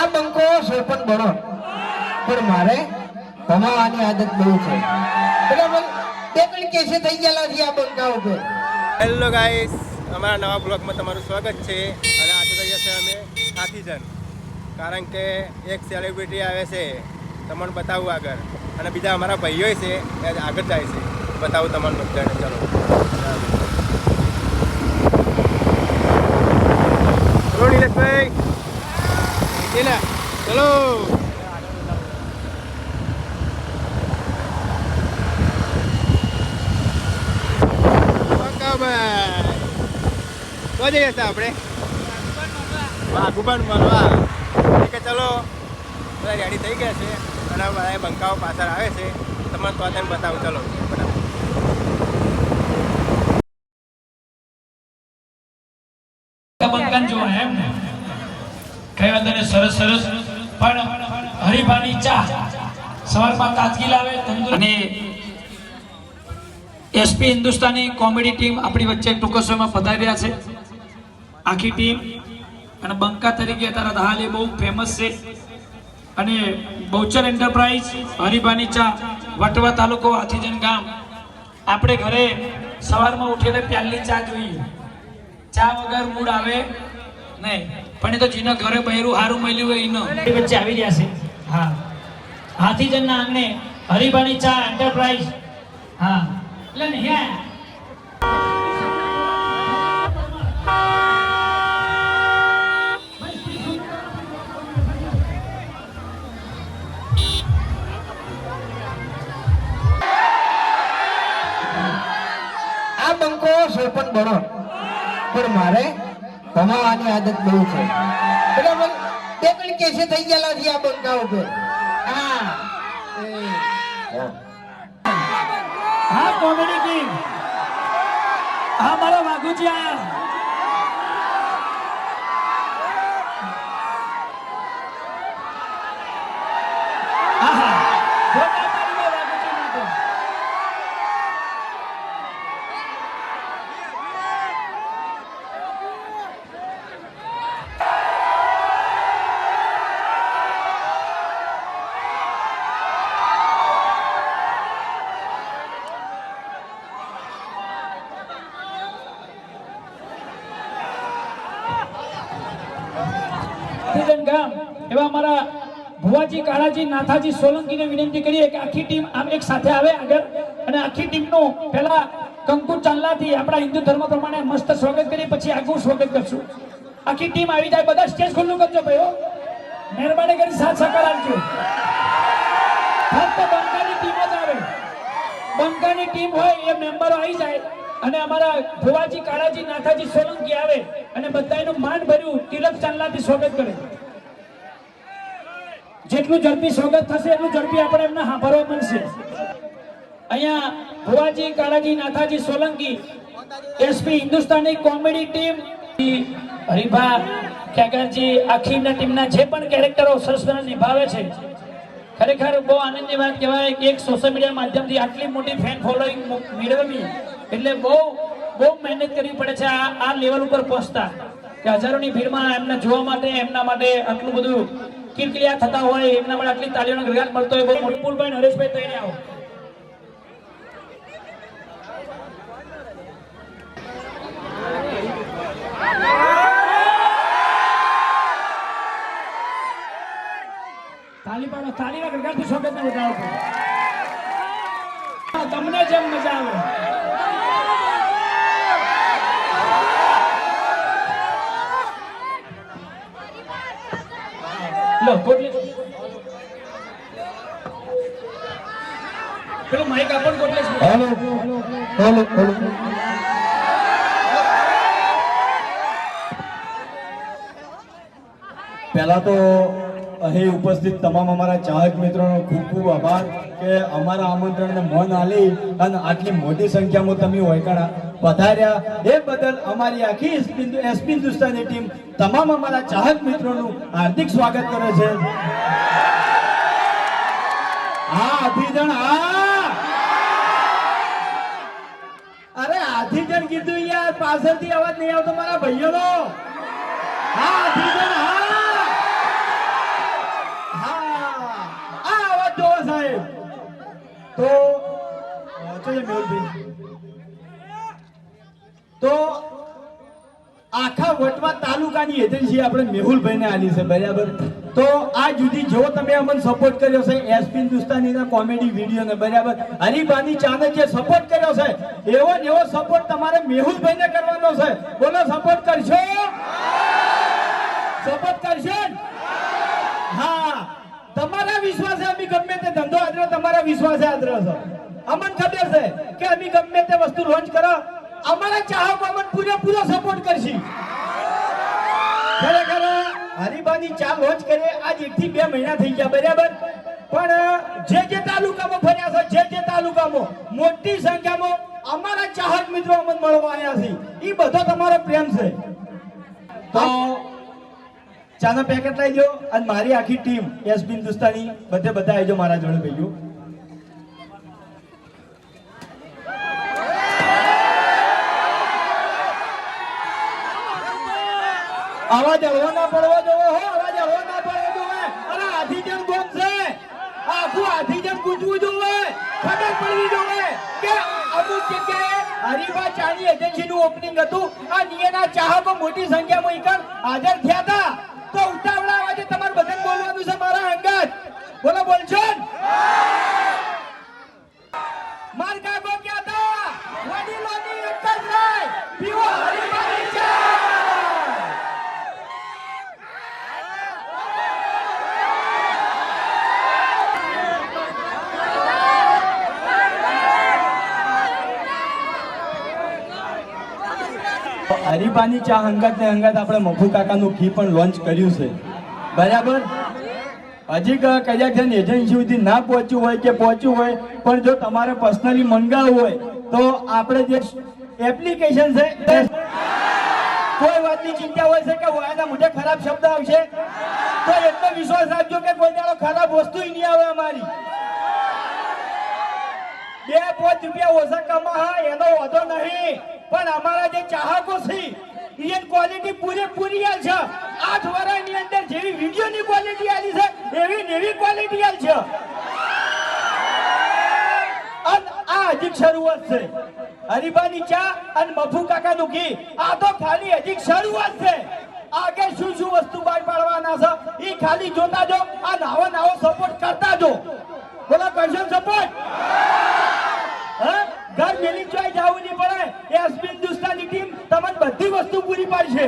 આ બંકો છે પણ બળો પણ મારે ભમાવાની આદત બહુ છે. બરાબર તે પણ કેસે થઈ ગયેલા છે આ બંકા ઉપર. હેલો ગાઈસ અમારા નવા બ્લોગમાં તમારું સ્વાગત છે. અને આજે તો છે અમે હાથીજન. કારણ કે એક સેલિબ્રિટી આવે છે, તમને બતાવું આગળ. અને બીજા અમારા ભાઈઓ છે, એ આગળ જાય છે. બતાવું તમારું બધાને, ચલો. ચલો. નીલેશભાઈ નીલા ચલો પક્કાભાઈ તો જઈએ છીએ આપણે વાઘુબાન મળવા કે ચલો બધા રેડી થઈ ગયા છે અને બધા બંકાઓ પાછળ આવે છે તમને તો તેને બતાવું ચલો બધા બંકન જો એમ ને કઈ વાંધો નહીં સરસ સરસ. પણ હરિભાની ચા સવારમાં તાજગી લાવે અને એસપી હિન્દુસ્તાની કોમેડી ટીમ આપણી વચ્ચે ટૂંક સમયમાં પધારી છે. આખી ટીમ અને બંકા તરીકે અત્યારે હાલ એ બહુ ફેમસ છે. અને બહુચર એન્ટરપ્રાઇઝ હરિભાની ચા, વટવા તાલુકો, હાથીજન ગામ. આપણે ઘરે સવારમાં ઉઠીને પ્યાલની ચા જોઈએ. ચા વગર મૂડ આવે નહીં. પણ એ તો જેના ઘરે બહેરું હારું મળ્યું હોય એનો. એ વચ્ચે આવી રહ્યા છે. હા. હાથીજનના આંગણે હરિભાની ચા એન્ટરપ્રાઇઝ હા. એટલે ને હે. આ બંકો સોપન બનો. પણ મારે ભમાવાની આદત બહુ છે. બરાબર તે પણ કેસે થઈ ગયેલા છે આ બંકા ઉપર હા. હા, કોમેડી કિંગ હા, મારા વાઘુજી આયા આહા જોરદાર તાળીઓ વાઘુજી માટે હાથીજન ગામ એવા અમારા ભુવાજી કાળાજી નાથાજી, સોલંકીને વિનંતી કરીએ કે આખી ટીમ આમ એક સાથે આવે આગળ. અને આખી ટીમનું પહેલા કંકુ ચાંદલાથી આપણા હિન્દુ ધર્મ પ્રમાણે મસ્ત સ્વાગત કરીએ, પછી આગળ સ્વાગત કરશું. આખી ટીમ આવી જાય, બધા સ્ટેજ ખુલ્લું કરજો ભાઈઓ. મહેરબાની કરી સાથ સહકાર આપજો. ફક્ત બંકાની ટીમ જ આવે. બંકાની ટીમ હોય એ મેમ્બરો આવી જાય અને અમારા ભુવાજી, કાળાજી, નાથાજી, સોલંકી આવે અને બધાનું માન ભર્યું, તિલક ચાંદલાથી સ્વાગત કરે. જેટલું ઝડપી સ્વાગત થશે, એટલું ઝડપી આપણે એમને સાંભળવા મળશે. અહીંયા Bhuvaji Kalaji, Nathaji Solanki SP Hindustani comedy team, Haribha Khegarji આખીના ટીમના જે પણ કેરેક્ટરો સરસ નિભાવે છે. ખરેખર બહુ આનંદની વાત કહેવાય કે એક સોશિયલ મીડિયા માધ્યમથી આટલી મોટી ફેન ફોલોઈંગ મેળવવી એટલે બહુ બહુ મહેનત કરવી પડે છે આ આ લેવલ ઉપર પહોંચતા. કે હજારોની ભીડમાં એમને જોવા માટે, એમના માટે આટલું બધું કિરકિરિયા થતા હોય, એમના માટે આટલી તાલીઓનો ગરગાટ મળતો હોય, બહુ મોટી પુલભાઈ નરેશભાઈ તૈયાર આવો. તાલી પાડો તાલીના ગરગાટથી સ્વાગતને વધારો તમને જેમ મજા આવે. લો કોટલી પેલો માઈક આપણ કોટલે હેલો હેલો હેલો. પહેલા તો અહીં ઉપસ્થિત તમામ અમારા ચાહક મિત્રોનો ખૂબ ખૂબ આભાર કે અમારા આમંત્રણને મન આલી અને આટલી મોટી સંખ્યામાં તમે હોયકાણા પધાર્યા એ બદલ અમારી આખી એસપી એસપી હિન્દુસ્તાની ટીમ તમામ અમારા ચાહક મિત્રોનું હાર્દિક સ્વાગત કરે છે. હા અભિજણ હા અરે હાથીજન કીધું યાર, પાછળથી અવાજ નહીં આવતો મારા ભાઈઓનો. હા હાથીજન તાલુકાની એજન્સી આપણે મેહુલભાઈને આલી છે, બરાબર? તો આ જુદી જો તમે અમને સપોર્ટ કર્યો છે એસપી હિન્દુસ્તાનીના કોમેડી વિડીયોને, બરાબર? હરીબાની ચાને જે સપોર્ટ કર્યો છે, એવો ને એવો સપોર્ટ તમારે મેહુલભાઈને કરવાનો છે. બોલો સપોર્ટ કરશો? સપોર્ટ કરશો? હા. તમારા વિશ્વાસે અમે ગમે તે ધંધો આદરો, તમારા વિશ્વાસે આદરો છો. અમને ખબર છે કે અમે ગમે તે વસ્તુ લોન્ચ કરો, અમારા ચાહકો અમને પૂરેપૂરો સપોર્ટ કરશે. ખરેખર હરીબાની ચા લોન્ચ કરીએ. આજ એક થી બે મહિના થઈ ગયા, બરાબર? પણ, જે જે તાલુકામાં ફર્યા છે, જે જે તાલુકામાં, મોટી સંખ્યામાં અમારા ચાહક મિત્રો અમને મળવા આવ્યા છે. એ બધો તમારો પ્રેમ છે. તો, ચાના પેકેટ લઈ દો અને મારી આખી ટીમ એસ હિન્દુસ્તાની બધે બધા આવી આવજો મારા જોડે ભાઈઓ. અવાજ હળવો ના પડવો જોવો હો અવાજ હળવો ના પડવો જોવે અરે આધીજન ગોમ છે, આખું આધીજન ગુંજવું જોવે ખબર પડવી જોવે કે અમુક જગ્યાએ હરીફા ચાની એજન્સીનું ઓપનિંગ હતું. આ નિયના ચાહકો મોટી સંખ્યામાં ઈકણ હાજર થયા હતા. તો ઉતાવળા અવાજે તમારે બધાને બોલવાનું છે મારા અંગત બોલો બોલશો ને? માર કાકો ક્યાં હતા વડીલોની એક જ રાય પીવો હરીફાની ચા હરીબાની ચા હંગાત ને હંગાત આપણે મફુ કાકાનું ઘી પણ લોન્ચ કર્યું છે. બરાબર? હજી ક- કદાચ છે એજન્સી સુધી ના પહોંચ્યું હોય કે પહોંચ્યું હોય, પણ જો તમારે પર્સનલી મંગાવવું હોય, તો આપણે જે એપ્લિકેશન છે કોઈ વાતની ચિંતા હોય છે કે વાયના મોઢે ખરાબ શબ્દ આવશે? તો એટલો વિશ્વાસ રાખજો કે કોઈ દાડો ખરાબ વસ્તુ નહીં આવે અમારી. બે પાંચ રૂપિયા ઓછા કમા એનો વાંધો નહીં. પણ અમારા જે ચાહકો છે એની ક્વોલિટી પૂરેપૂરી આલ છે. આઠ વર્ષની અંદર જેવી વિડીયોની ક્વોલિટી આલી છે, એવી નેવી ક્વોલિટી આલ છે. આ હજી શરૂઆત છે. હરીબાની ચા અને મફુ કાકાનું ઘી. આ તો ખાલી હજી શરૂઆત છે. આગળ શું શું વસ્તુ બહાર પાડવાના છે એ ખાલી જોતા જો, આ નાવો નાવો સપોર્ટ કરતા જો. બોલો, કરશો સપોર્ટ? ઘર મેલી ચોઈ જાવું નહીં પડે એસપી હિન્દુસ્તાની ટીમ તમને બધી વસ્તુ પૂરી પાડશે.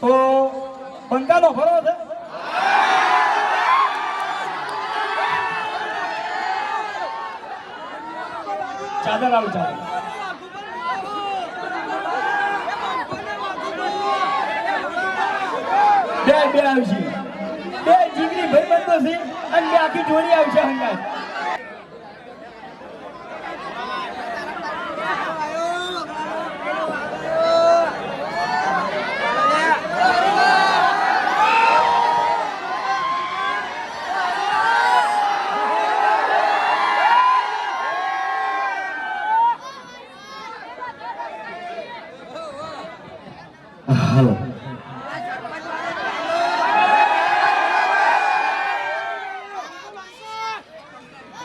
તો પંખાનો ફરો છે. ચાદર આવું ચાદર. બે બે આવશે. બે જીગરી ભાઈબંધો છે અને બે આખી જોડી આવશે હંગાત હાલો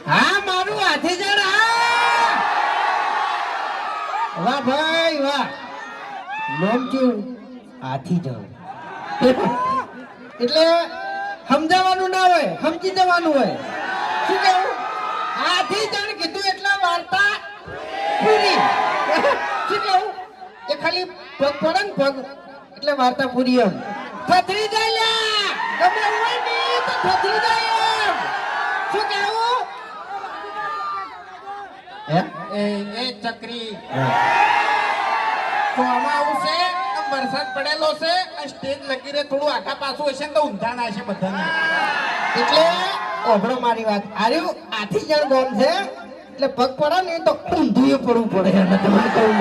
હા મારું હાથી જણ હા વાહ ભાઈ વાહ નામ કેવું હાથી જણ એટલે સમજાવવાનું ના હોય સમજી જવાનું હોય. શું કેવું આથી જણ કીધું એટલા વાર્તા પૂરી. શું કેવું એ ખાલી પગ પડે ને પગ એટલે વાર્તા પૂરી એમ. થથરી જાય ગમે હોય ને તો થથરી જાય એમ. શું કેવું હે? એ એ ચક્રી. તો આમાં આવું છે? આમ વરસાદ પડેલો છે સ્ટેજ લગી રે થોડું આખા પાછું હશે ને તો ઊંધા ના હશે બધાને. એટલે ઓભળો મારી વાત. આર્યું, આથી જણ ગોમ છે. એટલે પગ પડે ને તો ઊંધું પડવું પડે. એને તમને કહું.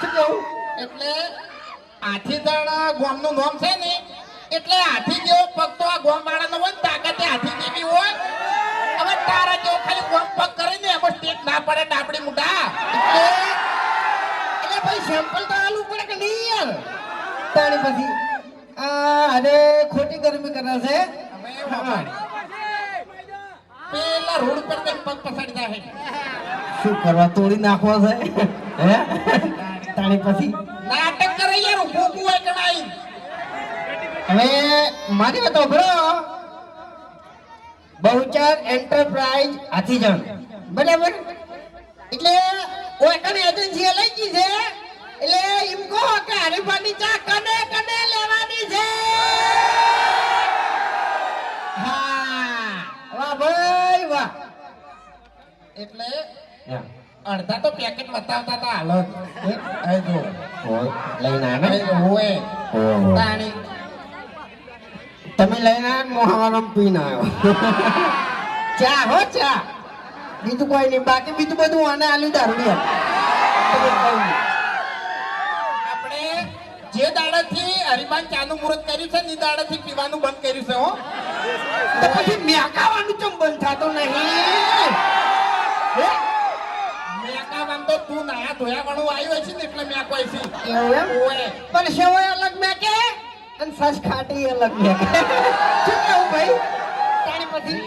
શું કહું? એટલે હાથી દળ ગોમનું નામ છે ને, એટલે આથી જેવો પગ તો આ ગોમ નહીં તાણી પછી આ ખોટી ગરમી કરે છે. પેલા રોડ પર કઈ પગ પસાડી જાય શું કરવા તોડી નાખવા છે? હે? તાણી પછી નાટક કરે યાર, ઊભું હોય કે નહીં? હવે મારી વાત સાંભળો બહુચર એન્ટરપ્રાઇઝ હાથીજણ. બરાબર? એટલે ઓકન એજન્સી લઈ ગઈ છે. એટલે એમ કહો કે હરીફાની ચા કને કને લેવાની છે? હા વાહ ભાઈ વાહ. એટલે અડધા તો પેકેટ બતાવતા હતા હાલો. એ જો લઈને આવે હોય પાણી તમે લઈને મોહાવારમ પીને આવ્યો ચા હો ચા. બીજું કોઈ નહીં બાકી બીજું બધું આને આલુ દારૂ જે દાડાથી હરિમાન ચાનું મુહૂર્ત કર્યું છે ને એ દાડાથી પીવાનું બંધ કર્યું છે હો. તો પછી મેકાવાનું કેમ બંધ થતો નહીં? હે? મેકાવામ તો તું નાયા ધોયા વાળું આવ્યો છે ને એટલે મેકવાય છે એવું એમ? પણ સેવાય અલગ મેકે અને સસ ખાટી અલગ મેકે. શું કેવું ભાઈ? તાણી પછી?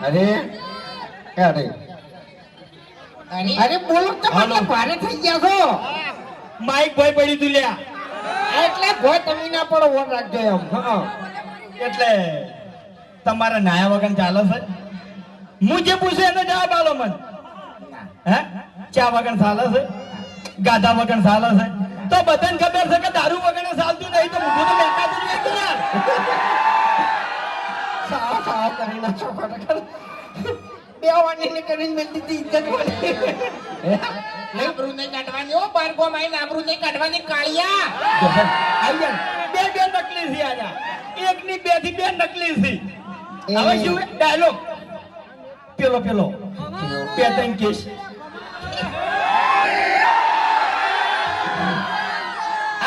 અરે અરે. અરે. અરે બોલો તો ભારે થઈ ગયા છો. માઇક ભાઈ પડી તું લ્યા. એટલે ભોય તમે ના પડો વોટ રાખજો એમ. એટલે તમારા નાયા વગર ચાલે છે? હું જે પૂછે એનો જવાબ આલો મન. હે? ચા વગર ચાલે છે? ગાધા વગર ચાલે છે? તો બધાને ખબર છે કે દારૂ વગર ચાલતું નહીં તો મૂઠું તો જ નહીં કે યાર સાવ સાવ કરી નાખો ખરેખર બે વાણી કરીને મેં દીધી ઇજ્જત વાળી આબરૂ નહીં કાઢવાની હો બાર ગોમ આઈને આબરૂ નહીં કાઢવાની કાળિયા. જાય. બે બે નકલી છે આજા એક ની બેથી બે નકલી છે. હવે શું ડાયલોગ પેલો પેલો. બે ત્રણ કેસ.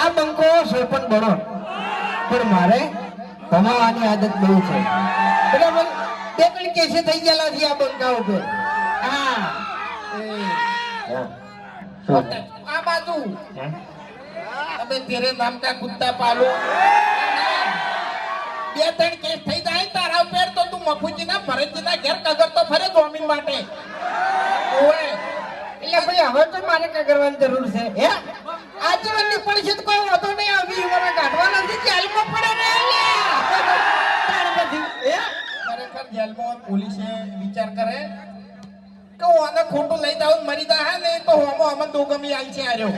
આ બંકો સોપન બળો પણ મારે કમાવાની આદત બહુ છે. બરાબર બે ત્રણ કેસે થઈ ગયેલા છે આ બંકા ઉપર. હા. આ બાજુ. અબે તેરે નામ કા કુત્તા પાલો બે ત્રણ કેસ થઈ જાય તારા ઉપર તો તું મફુજીના ભરતજીના ઘેર કગરતો ફરે જમીન માટે. ઓય એટલે ભાઈ હવે તો મારે કઈ કરવાની જરૂર છે હે? આજીવનની પરિષદ તો કોઈ વાંધો નહીં આવી મને કાઢવા નથી જેલમાં પડે ને? ખરેખર જેલમાં પોલીસે વિચાર કરે. કે હું ખોટું લઈ જાઉં ને મરી જાય ને તો હોમો અમન દોગમી આવી છે આર્યો.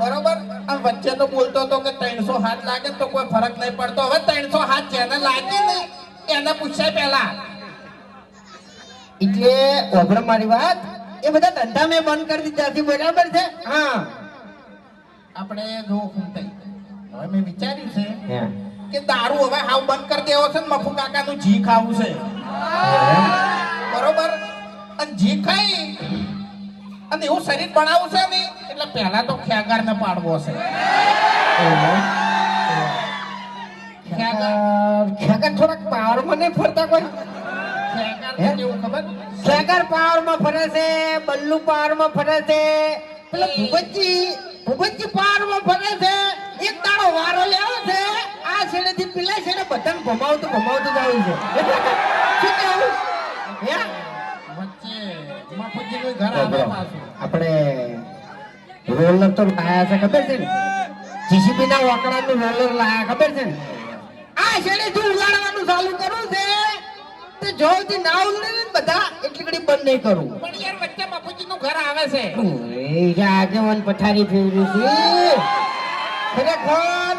બરોબર? આ વચ્ચે તો બોલતો હતો કે ત્રણસો હાથ લાગે તો કોઈ ફરક નહીં પડતો. હવે ત્રણસો હાથ જેને લાગે ને એને પૂછાય પહેલા. એટલે ઓભળો મારી વાત એ બધા ધંધા મેં બંધ કરી દીધા છે બરાબર છે? હા. આપણે જો ખૂંટાઈ હવે મેં વિચાર્યું છે કે દારૂ હવે હાવ બંધ કરી દેવો છે ને મફુ કાકાનું જી ખાવું છે. બરોબર? અને જી કઈ અને એવું શરીર બનાવવું છે ને એટલે પહેલા તો ખ્યાગાર ને પાડવો છે. ખ્યાગાર થોડાક પાવર નહીં ફરતા કોઈ? ખ્યાગાર પાવરમાં ફરે છે બલ્લુ પાવરમાં ફરે છે એટલે ભૂપતજી ભૂપતજી પાવરમાં ફરે છે એક તારો વારો લેવો છે આ છેડે થી પેલા છેડે બધાને ભમાવતું ભમાવતું જાય છે. શું કેવું? હે? આપણે રોલર તો લાયા છે ખબર છે ને? જીસીબી ના વાકડાનું રોલર લાયા ખબર છે ને? આ શેડે જો ઉલાડવાનું ચાલુ કરું છે તો જોથી ના ઉલડે ને બધા એટલી ઘડી બંધ નહીં કરું. પણ યાર વચ્ચે મફુજીનું ઘર આવે છે. એ જે આગેવાન પથારી ફેરવી છે. ખરેખર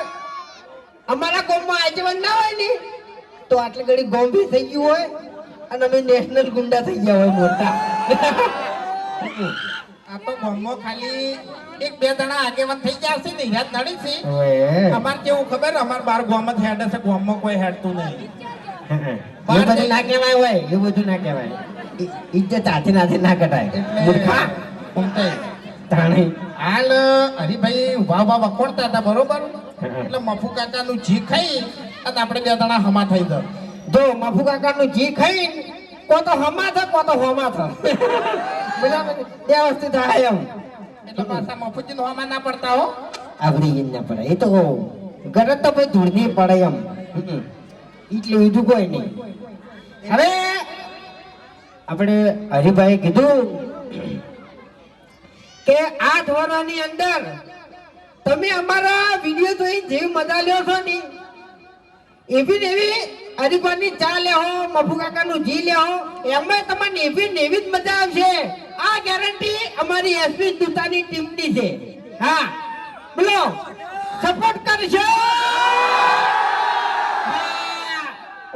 અમારા ગામમાં આગેવાન ના હોય ને તો આટલી ઘડી ગોંભી થઈ ગયું હોય. અને અમે નેશનલ ગુંડા થઈ ગયા હોય મોટા. આ તો ગામમાં ખાલી એક બે જણા આગેવાન થઈ ગયા છે ને હિરાત નડી છે? અમાર કેવું ખબર? અમાર બાર ગામ હેડ છે ગામમાં કોઈ હેડતું નહીં. એ બધું ના કહેવાય હોય એ બધું ના કહેવાય. ઇજ્જત હાથે નાથે ના કટાય મૂર્ખા. ઉમતે તાણી. હાલ હરિભાઈ વાહ વાહ વખોડતા હતા બરોબર? એટલે મફુ કાકાનું જી ખાઈ અને આપણે બે જણા હમા થઈ જાય જો મફુ કાકાનું જી ખાઈ કો તો હમા થા કો તો હોમા થા બરાબર ને? બે વસ્તુ થાય એમ એટલે પાછા મફુજી હમા ના પડતા હો. આવડી ના પડે. એ તો ગરજ તો ભાઈ ધૂળની પડે એમ. એટલે બીજું કોઈ નહીં. હવે આપણે હરિભાઈ કીધું કે આઠ વર્ષની અંદર તમે અમારા વીડિયો જોઈ જે મજા લ્યો છો ને એવી ને એવી હરિભાઈની ચા લેહો મફુ કાકાનું જી લેહો એમાં તમને એવી ને એવી જ મજા આવશે. આ ગેરંટી અમારી એસપી દુતાની ટીમની છે. હા. બોલો. સપોર્ટ કરશો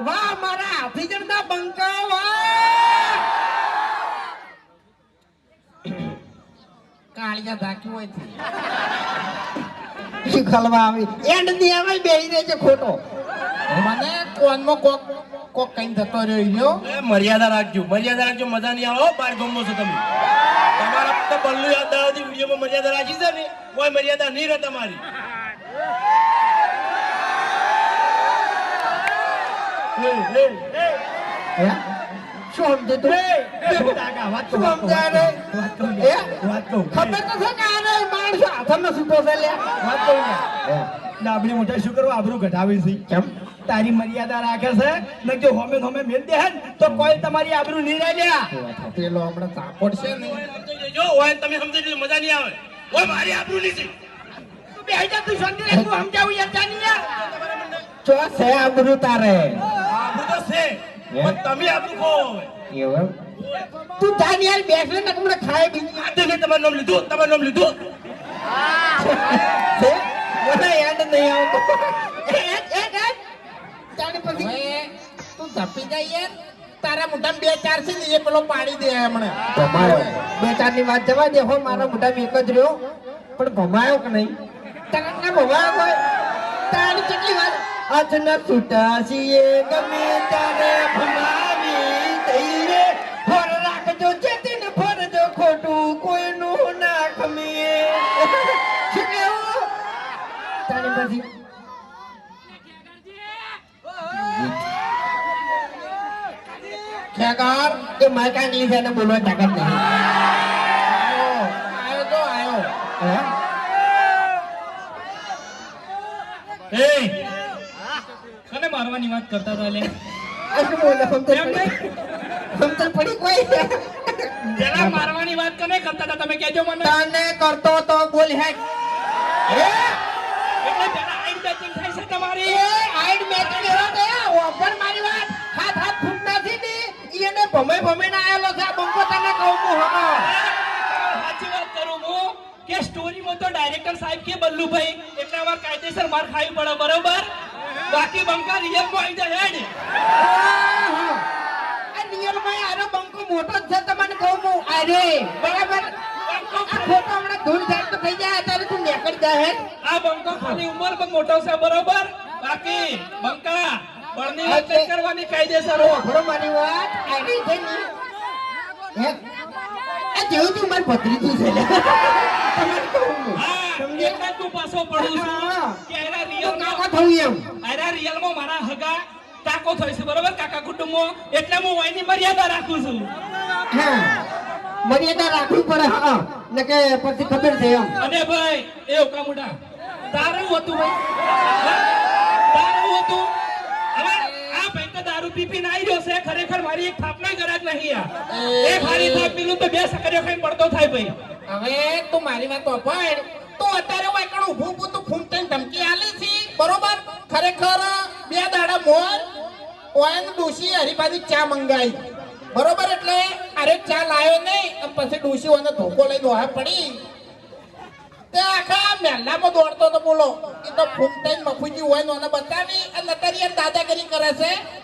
વાહ! મારા. હાથી જડતા બંકા, વાહ. કાળિયા ધાક્યું હોય છે. શીખલવા આવી? એન્ડની આવે બેહી રહે છે ખોટો. મને કોનમાં કોક કોક કઈ થતો રહ્યો. એ મર્યાદા રાખજો મર્યાદા રાખજો મજા નહીં આવો બાર ગમો છો તમે. તમારા ફક્ત બલ્લુ યાદ દાડાથી વિડીયોમાં મર્યાદા રાખી છે ને કોઈ મર્યાદા નહીં રહે તમારી? શું સમજે તું વાત શું સમજાય રે? વાત કહું, ખબર તો છે કે આને માણસો હાથમાં સૂતો છે લે વાત કહું ને. ડાબડી મોટા શું કરવા આબરૂ ઘટાવી છે? કેમ? તારી મર્યાદા રાખે છે? ને જો હોમે હોમે મેલ દે ને, તો કોઈ તમારી આબરૂ નહીં રહે લ્યા પેલો હમણાં તાપડ છે ને. જો હોય તમે સમજી લેજો મજા નહીં આવે. હોય મારી આબરૂ નહીં છે તું બેહી જા, તું શાંતિ રાખ, તું સમજાવું યાર જાની યાર. ચો છે આબરૂ તારે. આબરૂ તો છે પણ તમે આબરૂ કો એવું તું જાન યાર ને તમને ખાય બીજી. આજે મેં તમારું નામ લીધું તમારું નામ લીધું. હા મને યાદ નહીં આવતો. એ એ એ પછી? તું ધપી જાય તારા મોઢામાં બે ચાર છે ને એ પેલો પાડી દે હમણાં. બે ચારની વાત જવા દે હો મારા મોઢામાં એક જ રહ્યો. પણ ભમાયો કે નહીં? તને ના ભમાયો કોઈ? તારી કેટલી વાત? આજ ન છૂટા છીએ ગમે તારે ભમાવી દઈએ ફર રાખજો ચેતીને ફરજો ખોટું કોઈનું ના ખમીએ. શું કેવું? તારી પછી એ મારા ઇંગ્લિશ એને બોલવા તાકાત નહીં. આયો તો આવ્યો હે? કને મારવાની વાત કરતા હતા લે બોલે? પડી? કોઈ? મારવાની વાત કને કરતા હતા? તમે કહેજો મને. તને કરતો તો બોલ હે? એટલે છે તમારી. ભમે ભમે ના આયેલો છે આ બંકો તને કહું હું હમો સાચી વાત કરું હું કે સ્ટોરીમાં તો ડાયરેક્ટર સાહેબ કે બલ્લુભાઈ એટલે અમાર કાયદેસર માર ખાવી પડે બરોબર? બાકી બંકા રિયલમાં આવી જાય હેડ. આ નિયમમાં આરો બંકો મોટો જ છે તમને કહું હું અરે બરાબર? ખોટો હમણાં ધૂળ જાય તો થઈ જાય અત્યારે તું નીકળી જાય આ બંકો ખાલી ઉંમર પણ મોટો છે બરોબર? બાકી બંકા બળની વાત કરવાની કાયદેસર હો મારી વાત આવી છે ને? આ જેવું તું મારી ભત્રીજી છે હા. એટલે તું પાછો પડું છું. કે એના તો રિયલમાં કાકા થવું એમ. અરે રિયલમાં મારા હગા કાકો થઈ છે બરોબર? કાકા કુટુંબો એટલે હું વાયની મર્યાદા રાખું છું. હા? મર્યાદા રાખવી પડે હા. ને કે પછી ખબર છે એમ. અને ભાઈ એ ઓકા મોટા તારું હતું ભાઈ. દારૂ પી પીને આવી રહ્યો છે ખરેખર મારી એક થાપના ગરાજ નહીં આ. એ મારી થાપ પીલું તો બે સકરીઓ ખાઈ પડતો થાય ભાઈ. હવે તું મારી વાત અપાડ તો અત્યારે વાયકણ ઊભું ઊભું તું થઈને ધમકી આલી છી. બરોબર? ખરેખર બે દાડા મોર ઓયન ડોશી હરીફાથી ચા મંગાઈ. બરોબર એટલે અરે ચા લાયો નહીં અને પછી ડોશી ઓને ધોકો લઈ દોહા પડી. તે આખા મહેલામાં દોડતો તો બોલો એ તો ફૂમતાઈને મફુજી હોય ને બતાવી અને અત્યારે યાર દાદાગીરી કરે છે. હા,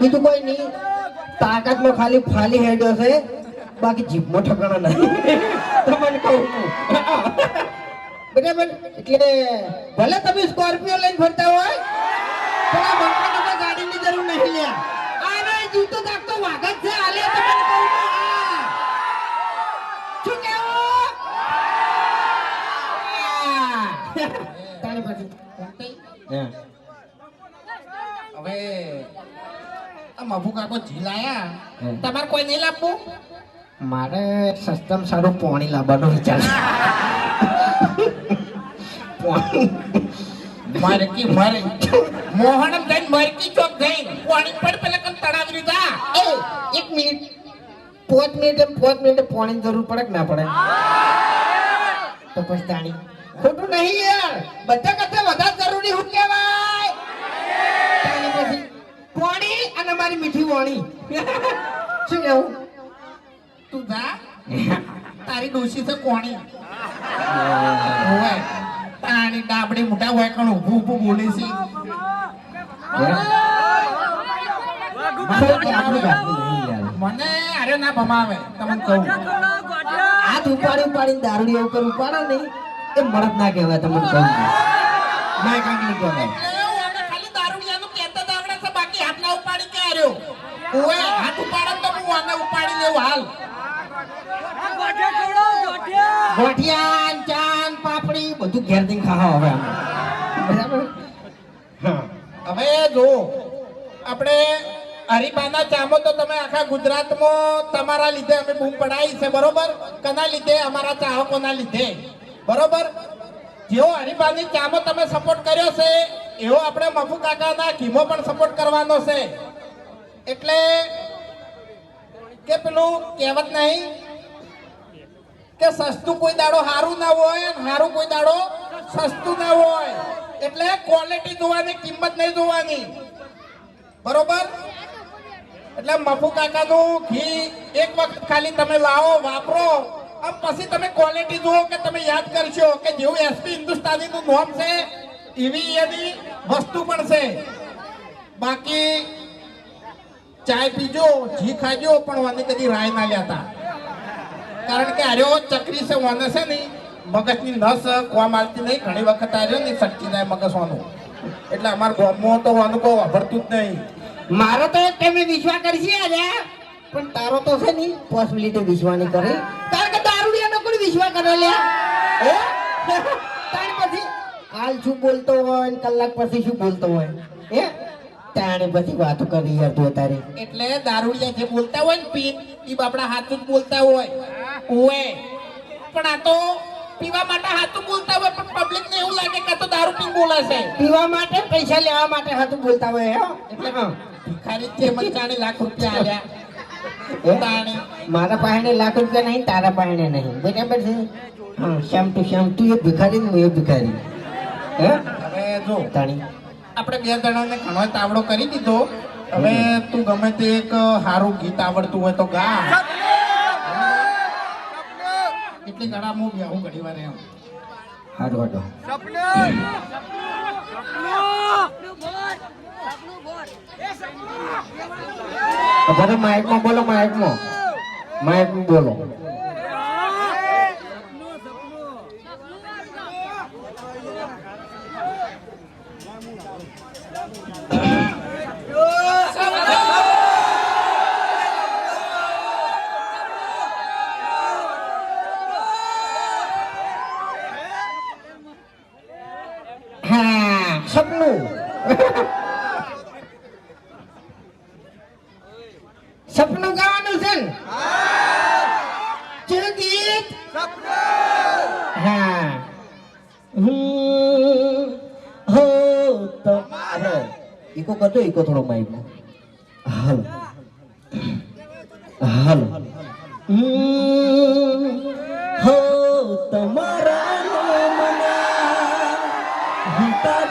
બીજું કોઈ નહીં. તાકાતમાં ખાલી ફાલી હેડ્યો છે. બાકી જીભમાં ઠકાણા નહીં. તમને કહું બરાબર? એટલે ભલે તમે સ્કોર્પિયો લઈને ફરતા હોય, પણ આ ગાડીની જરૂર નહીં લ્યા. નહીં જીવતો જાગતો વાઘ જ છે આલે તમને કહું છું. હા. શું કેવું હા. તારી પાછી ફૂમતાઈ હવે આ મફુ કાકો જી તમારે કોઈ નહીં લાવવું મારે સસ્તમ સારું પોણી લાવવાનો વિચાર મારે પોણી. મારે. મોહનમ મોહન જઈને મરકી ચોક જઈને પાણી પડ પેલા કન તળાવ રીધા એ એક મિનિટ. પાંચ મિનિટે પાંચ મિનિટે પાણીની જરૂર પડે કે ના પડે? તો પછી તાણી. ખોટું નહીં યાર. બધા કરતા વધારે જરૂરી હું કહેવાય. પછી પાણી અને મારી મીઠી વાણી. શું કેવું? તું જા. તારી ડોશી છે કોણી. ઓય તારી ડાબડી મોટા હોય કણ ઊભું ઊભું બોલે છે. મને અરે ના ભમાવે. તમને કહું. હાથ ઉપાડી ઉપાડીને દારૂડી એવું કરું નહીં. એ મળત ના કહેવાય, તમને કહું. ના કાંઈક નહીં કહેવાય. ઓય હાથ ઉપાડે તો હું આને ઉપાડી લેવું હાલ. ગોઠિયા ચાન પાપડી બધું ઘેર જઈને ખાવા હવે બરાબર? હા. હવે જો આપણે હરિભાના ચામો તો તમે આખા ગુજરાતમાં તમારા લીધે અમે બૂમ પડાવી છે બરોબર? કના લીધે? અમારા ચાહકોના લીધે. બરોબર? જેવો હરિભાની ચામો તમે સપોર્ટ કર્યો છે એવો આપણે મફુ કાકાના ઘીમો પણ સપોર્ટ કરવાનો છે. એટલે કે પેલું કહેવત નહીં કે સસ્તું કોઈ દાડો સારું ના હોય અને સારું કોઈ દાડો સસ્તું ના હોય. એટલે ક્વોલિટી જોવાની, કિંમત નહીં જોવાની. બરોબર? એટલે મફુ કાકાનું ઘી એક વખત ખાલી તમે લાવો, વાપરો. આમ પછી તમે ક્વોલિટી જુઓ કે તમે યાદ કરશો કે જેવું એસપી હિન્દુસ્તાનીનું નોમ છે, એવી એની વસ્તુ પણ છે. બાકી ચાય પીજો ઘી ખાજો પણ મને કદી રાય ના લેતા. કારણ કે આર્યો ચકરી છે મને છે ને મગજની નસ કોમ આલતી નહીં. ઘણી વખત આર્યો ને સટકી જાય મગજ વાનું. એટલે અમાર ગામમાં તો વાનું કોઈ વાપરતું જ નહીં. મારો તો એક તમે વિશ્વાસ કરશે આજે? પણ તારો તો છે નહીં. પોસિબિલિટી વિશ્વાની કરે. કારણ કે દારૂડિયાનો કોઈ વિશ્વાસ કરે લે હે? તાણ પછી હાલ શું બોલતો હોય કલાક પછી શું બોલતો હોય? હે? તાણે પછી વાતો કરી યાર તું તારે એટલે દારૂડિયા જે બોલતા હોય ને પીન એ બાપડા હાથું બોલતા હોય. ઓએ પણ આ તો પીવા માટે હાથું બોલતા હોય પણ પબ્લિક ને એવું લાગે કે તો દારૂ પીને બોલાશે. પીવા માટે પૈસા લેવા માટે હાથું બોલતા હોય હે. એટલે હા. ભિખારી તે મને જાણે લાખ રૂપિયા આવ્યા? તાણી. મારા પાસે લાખ રૂપિયા નહીં તારા પાસે નહીં. બરાબર છે? હા શ્યામ ટુ શ્યામ તું એ ભિખારી ને હું એ ભિખારી. હે? હવે જો. તાણી. આપણે બે જણાને ઘણો તાવડો કરી દીધો. હવે તું ગમે તે એક સારું ગીત આવડતું હોય તો ગા. કેટલી ઘણા હું બેહું ઘણી વાર એમ. હાડો હાડો ભલે માઇકમાં બોલો માઇકમાં માઇકમાં બોલો હા સપનું સપનું ગાવાનું છે ને ચેવું ગીત હા હું હો તમારે ઈકો કરજો ઈકો થોડો માઈકમાં હાલો હાલો હું હો તમારા નામના હતા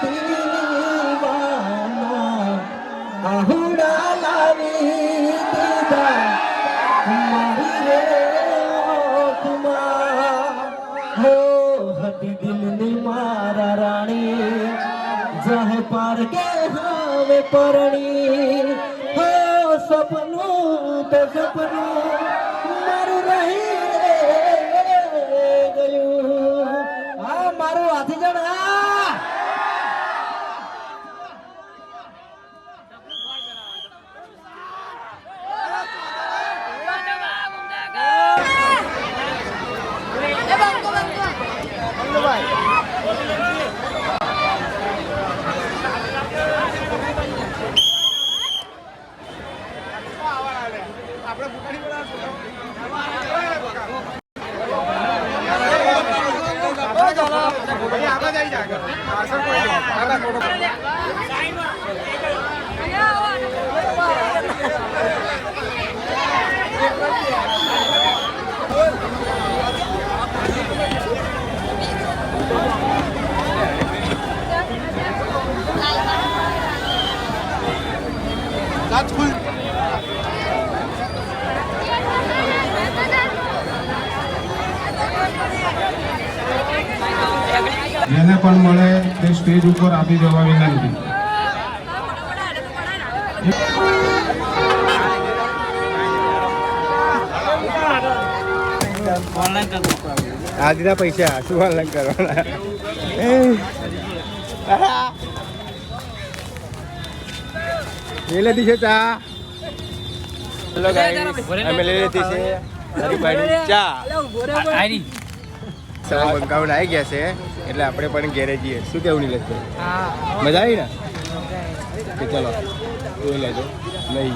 પરણી. હો સપનું તો સપનું મારું રહી ગયું. હા મારું હાથી જણ આ જેને પણ મળે તે સ્ટેજ ઉપર આપી જવા વિનંતી. આજના પૈસા શું ઓનલાઈન કરવાના? લઈ લીધી છે ચા હેલો ગાઈસ અમે લઈ લીધી છે હરીભાઈની ચા સવા બંકાઉન આવી ગયા છે એટલે આપણે પણ ઘેરે જઈએ. શું કેવું નહીં લેતું મજા આવી ને? કે ચલો જોઈ લેજો. નહીં